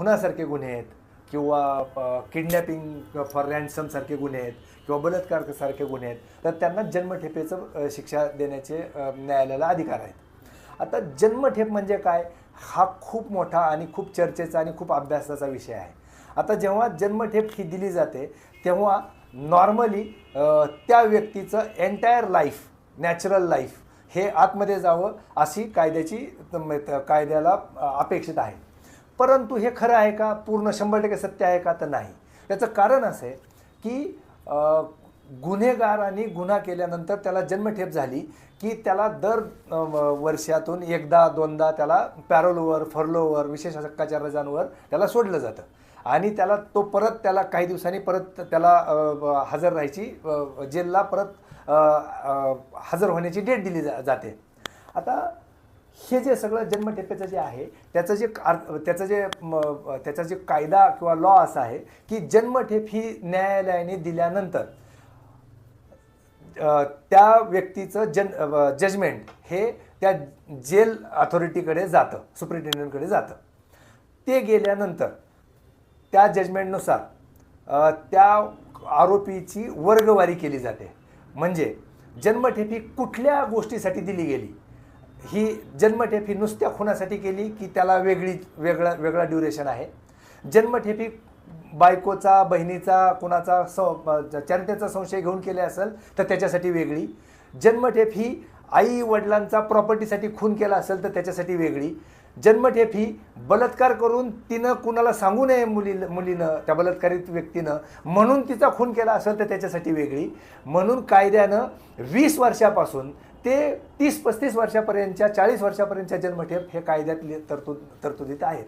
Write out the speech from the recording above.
खुनासारखे गुन्हे आहेत किंवा किडनॅपिंग फॉर रॅन्समसारखे गुन्हे आहेत किंवा बलात्कारसारखे गुन्हे आहेत तर त्यांना जन्मठेपेचं शिक्षा देण्याचे न्यायालयाला अधिकार आहेत. आता जन्मठेप म्हणजे काय? हा खूप मोठा आणि खूप चर्चेचा आणि खूप अभ्यासाचा विषय आहे. आता जेव्हा जन्मठेप ही दिली जाते तेव्हा नॉर्मली त्या व्यक्तीचं एंटायर लाईफ नॅचरल लाईफ हे आतमध्ये जावं अशी कायद्याची कायद्याला अपेक्षित आहे. परंतु हे खरं आहे का? पूर्ण शंभर टक्के सत्य आहे का? तर नाही. त्याचं कारण असं आहे की गुन्हेगाराने गुन्हेगार आणि गुन्हा केल्यानंतर त्याला जन्मठेप झाली की त्याला दर वर्षातून एकदा दोनदा त्याला पॅरोलवर फरलोवर विशेष हक्काच्या रजांवर त्याला सोडलं जातं. आणि त्याला तो परत त्याला काही दिवसांनी परत त्याला हजर राहायची जेलला परत हजर होण्याची डेट दिली जा जाते. आता हे जे सगळं जन्मठेपेचं जे आहे त्याचं जे त्याचं जे त्याचा जे कायदा किंवा लॉ असा आहे की जन्मठेप ही न्यायालयाने दिल्यानंतर त्या व्यक्तीचं जन जजमेंट हे त्या जेल अथॉरिटीकडे जातं सुप्रिटेंडंटकडे जातं. ते गेल्यानंतर त्या जजमेंटनुसार त्या आरोपीची वर्गवारी केली जाते. म्हणजे जन्मठेप ही कुठल्या गोष्टीसाठी दिली गेली? ही जन्मठेप ही नुसत्या खुनासाठी केली की त्याला वेगळी वेगळा वेगळा ड्युरेशन आहे. जन्मठेपी बायकोचा बहिणीचा कुणाचा स चरित्याचा संशय घेऊन केले असेल तर त्याच्यासाठी वेगळी. जन्मठेप ही आई वडिलांचा प्रॉपर्टीसाठी खून केला असेल तर त्याच्यासाठी वेगळी. जन्मठेप ही बलात्कार करून तिनं कुणाला सांगू नये मुली मुलीनं त्या बलात्कारित व्यक्तीनं म्हणून तिचा खून केला असेल तर त्याच्यासाठी वेगळी. म्हणून कायद्यानं वीस वर्षापासून ते तीस पस्तीस वर्षापर्यंतच्या चाळीस वर्षापर्यंतच्या जन्मठेप हे कायद्यात तरतूद तरतुदीत आहेत.